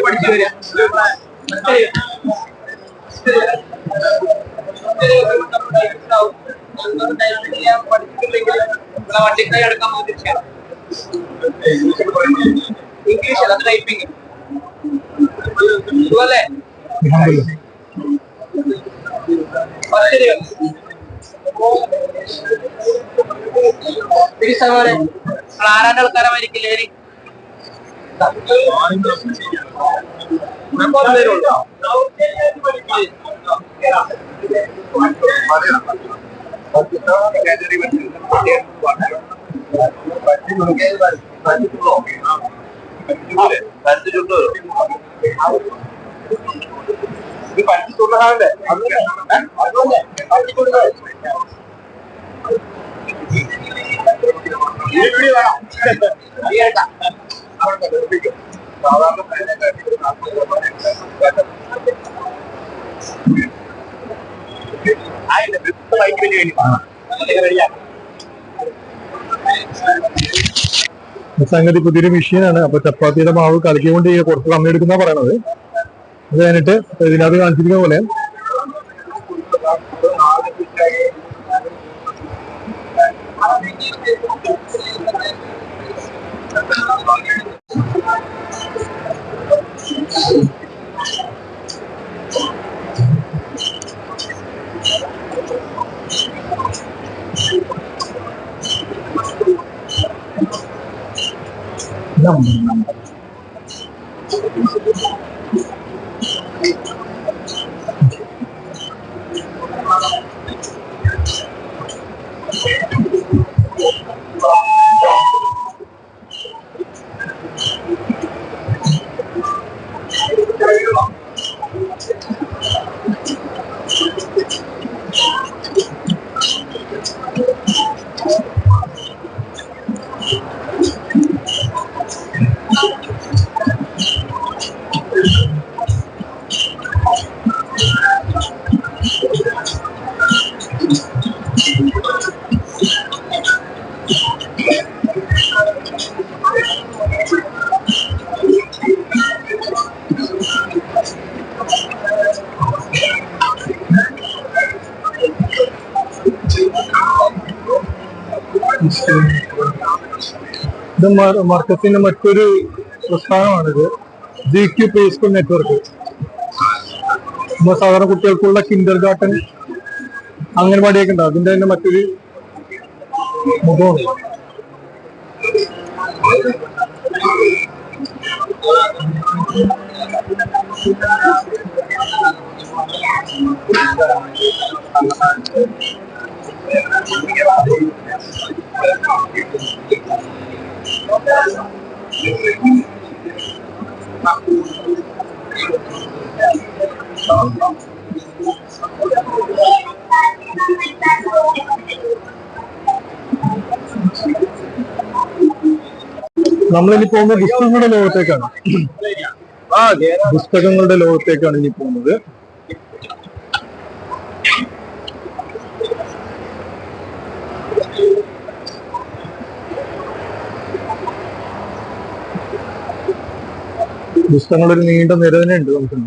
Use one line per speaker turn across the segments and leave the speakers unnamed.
പഠിച്ചു വരിക വണ്ടിക്കായി എടുക്കാൻ തിരിച്ചാണ് ഇംഗ്ലീഷ് തിരിച്ചപോലെ ആരാന്റെ ആൾക്കാരെ മരിക്കില്ലേ
സംഗതി പുതിയൊരു മെഷീനാണ് അപ്പൊ ചപ്പാത്തിയുടെ മാവ് കലക്കിക്കൊണ്ട് കുറച്ച് സമയം എടുക്കുന്ന പറയണത്. അത് കഴിഞ്ഞിട്ട് ഇതിനകത്ത് കാണിച്ചിരിക്കുന്ന പോലെ ഇത് മർ- മർക്കത്തിന്റെ മറ്റൊരു പ്രസ്ഥാനമാണിത് G Q P school network നമ്മൾ സാധാരണ കുട്ടികൾക്കുള്ള കിൻഡർ ഗാർട്ടൻ അംഗൻവാടിയൊക്കെ ഉണ്ടാവും അതിന്റെ തന്നെ മറ്റൊരു മുഖമാണ് നമ്മളിനി പോകുന്നത് പുസ്തകങ്ങളുടെ ലോകത്തേക്കാണ്. പുസ്തകങ്ങളുടെ ലോകത്തേക്കാണ് ഇനി പോകുന്നത്. പുസ്തകങ്ങളൊരു നീണ്ട നിര തന്നെ ഉണ്ട് നമുക്ക്.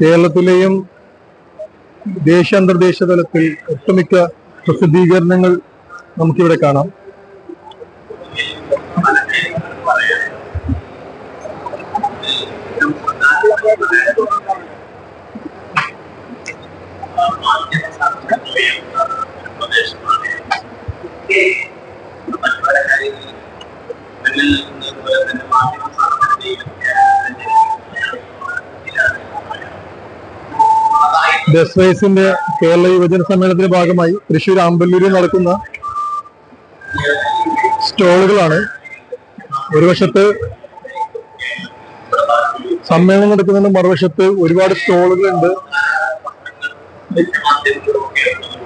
കേരളത്തിലെയും ദേശീയ അന്തർദേശീയ തലത്തിൽ ഒട്ടുമിക്ക പ്രസിദ്ധീകരണങ്ങൾ നമുക്കിവിടെ കാണാം Thank you. ബസ് കേരള യുവജന സമ്മേളനത്തിന്റെ ഭാഗമായി തൃശ്ശൂർ അമ്പല്ലൂരിൽ നടക്കുന്ന സ്റ്റോളുകളാണ്. ഒരു വശത്ത് സമ്മേളനം നടക്കുന്നുണ്ട് മറുവശത്ത് ഒരുപാട് സ്റ്റോളുകളുണ്ട്.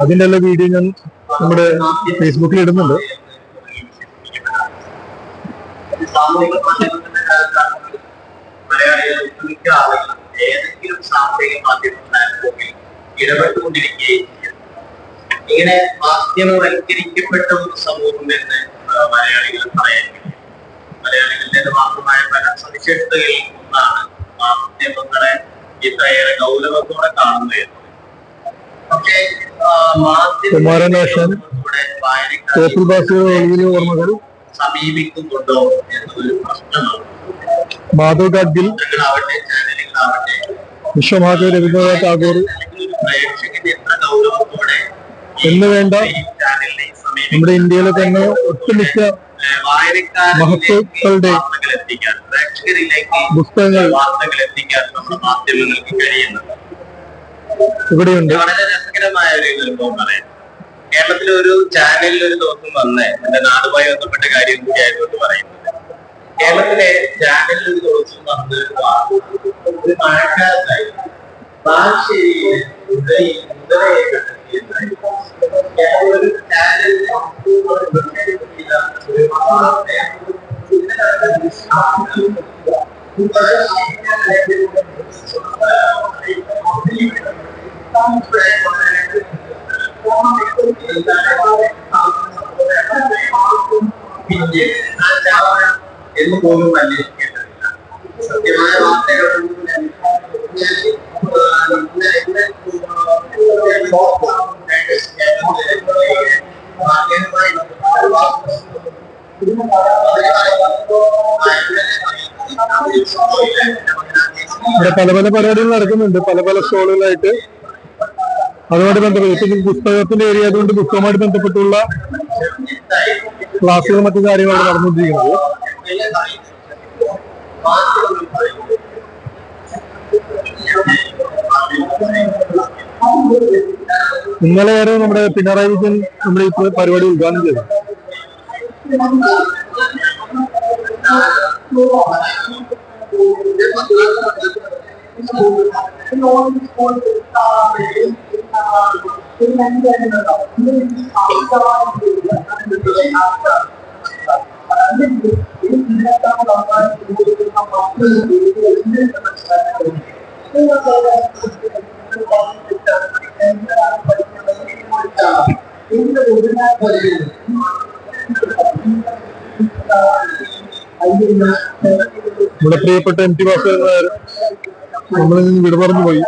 അതിന്റെ എല്ലാ വീഡിയോ ഞാൻ നമ്മുടെ ഫേസ്ബുക്കിൽ ഇടുന്നുണ്ട്.
ഏതെങ്കിലും സാമൂഹിക മാധ്യമങ്ങൾ ഇടപെട്ടുകൊണ്ടിരിക്കുകയും ചെയ്യും ഇങ്ങനെ മാധ്യമവൽക്കരിക്കപ്പെട്ട ഒരു സമൂഹം എന്ന് മലയാളികൾ പറയാൻ കഴിയും മലയാളികളുടെ മാത്രമായ പല സവിശേഷതകളിൽ ഒന്നാണ് മാധ്യമങ്ങളെ ഇത്രയേറെ ഗൗരവത്തോടെ കാണുന്നത് പക്ഷേ മാധ്യമ
ഓർമ്മകൾ
സമീപിക്കുന്നുണ്ടോ എന്നൊരു പ്രശ്നമാണ്.
മാധവ് ഗാഡ്ഗിൽ.
പുസ്തകങ്ങളാവട്ടെ ചാനലുകളാവട്ടെ
വിശ്വമാധവ് രവീന്ദ്രനാഥ് ടാഗോർ. എന്ന് വേണ്ട നമ്മുടെ ഇന്ത്യയിലെ തന്നെ ഒട്ടുമിക്ക
മഹത്വക്കളുടെ
പുസ്തകങ്ങൾ ഇവിടെയുണ്ട്.
വളരെ കേരളത്തിലെ ഒരു ചാനലിൽ ഒരു ദിവസം വന്ന്. എന്റെ നാടുമായി ബന്ധപ്പെട്ട കാര്യം കൂടിയായിരുന്നു പറയുന്നത് കേരളത്തിലെ ചാനലിൽ ഒരു ദിവസം വന്ന് ഒരു മഴക്കാലത്തായി. ബാലുശ്ശേരിയിലെ ഉദയ ഉദരയെ കണ്ടെത്തിയതായിരുന്നു. കേരളം ഒരു ചാനലിനെ ചെയ്ത ഒരു വാർത്തകളൊന്നും
ഇവിടെ പല പല പരിപാടികൾ നടക്കുന്നുണ്ട്. പല പല സ്റ്റോളുകളായിട്ട് അതുമായിട്ട് ബന്ധപ്പെട്ട് ഇപ്പം പുസ്തകത്തിന്റെ ഏരിയ അതുകൊണ്ട് പുസ്തകവുമായിട്ട് ബന്ധപ്പെട്ടുള്ള ക്ലാസ്സുകളും മറ്റു കാര്യങ്ങളാണ് നടന്നുകൊണ്ടിരിക്കുന്നത്. ഇന്നലെ വരെ നമ്മുടെ പിണറായി വിജയൻ നമ്മുടെ ഈ പരിപാടി ഉദ്ഘാടനം ചെയ്തു. നമ്മുടെ പ്രിയപ്പെട്ട എം ടി വാസുദേവൻ നമ്മളിൽ നിന്ന് വിട പറഞ്ഞു പോയി.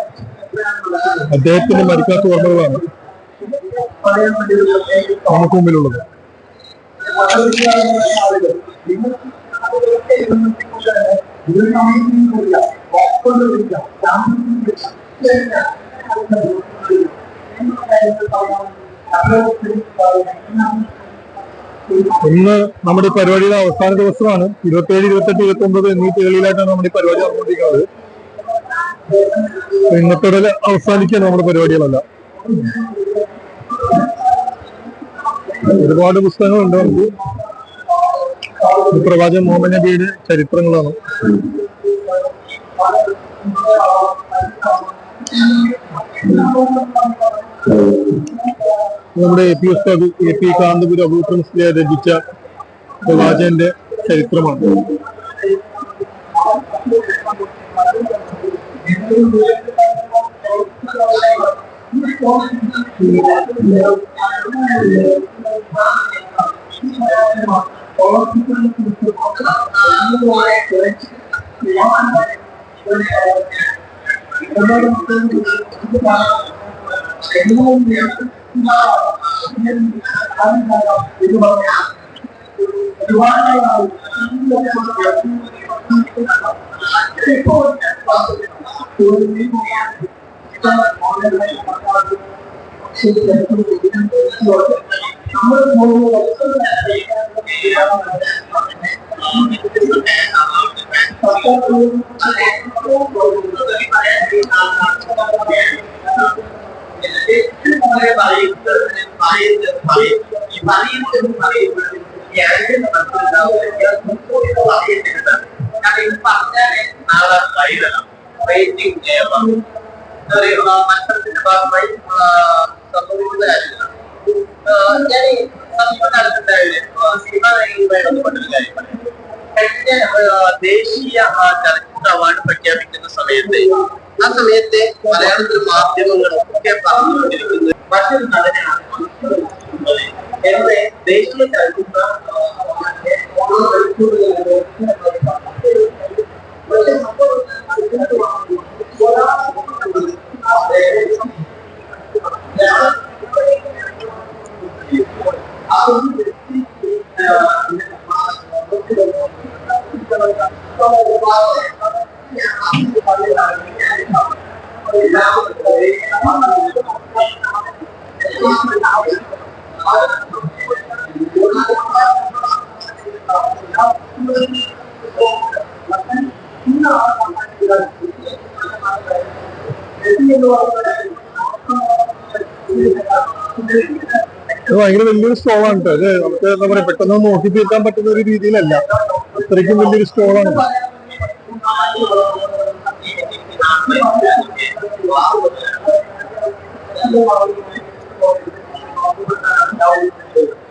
അദ്ദേഹത്തിന്റെ മരിക്കാത്ത ഓർമ്മകളാണ് നമുക്ക് മുമ്പിലുള്ളത്. ഇന്ന് നമ്മുടെ പരിപാടിയുടെ അവസാന ദിവസമാണ്. ഇരുപത്തേഴ് ഇരുപത്തെട്ട് ഇരുപത്തി ഒമ്പത് എന്നീ തീയതിയിലായിട്ടാണ് നമ്മുടെ പരിപാടി നടന്നുകൊണ്ടിരിക്കുന്നത്. ഇന്നത്തോടെ അവസാനിക്കുകയാണ് നമ്മുടെ പരിപാടികളല്ല. ഒരുപാട് പുസ്തകങ്ങളുണ്ട് നമുക്ക്. പ്രവാചകൻ മുഹമ്മദ് നബിയുടെ ചരിത്രങ്ങളാണ് നമ്മുടെ എ പി ഉസ്താദ് എ പി കാന്തപുരം അബൂബക്കർ മുസ്ലിയാർ രചിച്ച പ്രവാചകന്റെ ചരിത്രമാണ്
Thank you. പറയുന്നത് പറയുന്നത് പറയും ഈ പറയുന്നത് എന്ന് പറയുമ്പോൾ ഈ ആൻസർ മനസ്സിലാവുക പറയേണ്ടത് കാരണം ഇത് പറഞ്ഞാലേ നാളെ വൈകണം റേറ്റിംഗ് നിയമം എന്താ പറയുക മത്സരത്തിന്റെ ഭാഗമായി ആ, സംഭവിക്കുന്ന കാര്യങ്ങളാണ് ആ, ഞാൻ ഈ സമീപ കാലത്തുണ്ടായ സിനിമാ നയങ്ങളുമായി ബന്ധപ്പെട്ടൊരു കാര്യം പറയാം കഴിഞ്ഞ ദേശീയ ചലച്ചിത്ര അവാർഡ് പ്രഖ്യാപിക്കുന്ന സമയത്ത് ആ സമയത്തെ മലയാളത്തിൽ മാധ്യമങ്ങളൊക്കെ പറഞ്ഞുകൊണ്ടിരിക്കുന്നത് മറ്റൊരു നടനാണ്. എന്നെ ദേശീയ ചലച്ചിത്ര
ഭയങ്കര വലിയൊരു സ്റ്റോളാണ് കേട്ടോ അത് നമുക്ക് എന്താ പറയാ പെട്ടെന്ന് നോക്കി തീർക്കാൻ പറ്റുന്ന ഒരു രീതിയിലല്ല. അത്രയ്ക്കും വലിയൊരു സ്റ്റോളാണ്
Thank you.